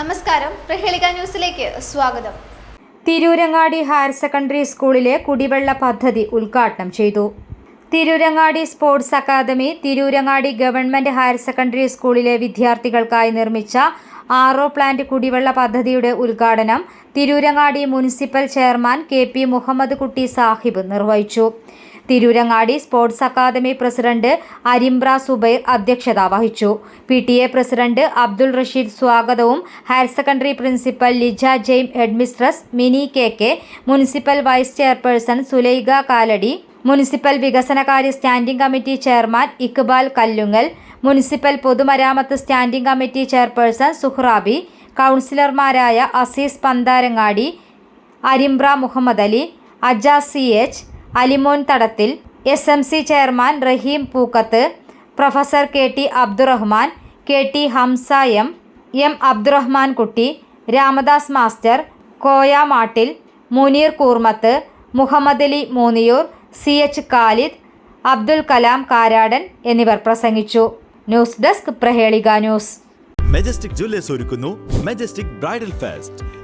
നമസ്കാരം. പ്രഹേളിക ന്യൂസിലേക്ക് സ്വാഗതം. തിരൂരങ്ങാടി ഹയർ സെക്കൻഡറി സ്കൂളിലെ കുടിവെള്ള പദ്ധതി ഉദ്ഘാടനം ചെയ്തു. Tirurangadi sports academy Tirurangadi government higher secondary സ്കൂളിലെ വിദ്യാർത്ഥികൾക്കായി നിർമ്മിച്ച ആറോ പ്ലാന്റ് കുടിവെള്ള പദ്ധതിയുടെ ഉദ്ഘാടനം Tirurangadi municipal chairman K P Muhammad Kutty Sahib നിർവഹിച്ചു. Tirurangadi sports academy president Arimbra Zubair അധ്യക്ഷത വഹിച്ചു. P T A president Abdul Rasheed സ്വാഗതവും higher secondary principal Lija Jaime headmistress Mini K K municipal vice chairperson Sulaikha Kaladi municipal വികസനകാര്യ standing committee chairman Iqbal Kallungal municipal പൊതുമരാമത്ത് standing committee chairperson Suhrabi കൗൺസിലർമാരായ Azeez Pantharangadi Arimbra Muhammad Ali Ajas C H Alimon Thadathil S M C chairman Raheem Pookkath professor K T Abdurahman K T Hamza M M Abdurahman Kutty Ramadas master Koya Mattil Muneer Koormath Muhammad Ali Moonniyur C H Khalid Abdul Kalam Karadan എന്നിവർ പ്രസംഗിച്ചു. News desk Prahelika news. Majestic jewellers ഒരുക്കുന്നു. Majestic bridal fest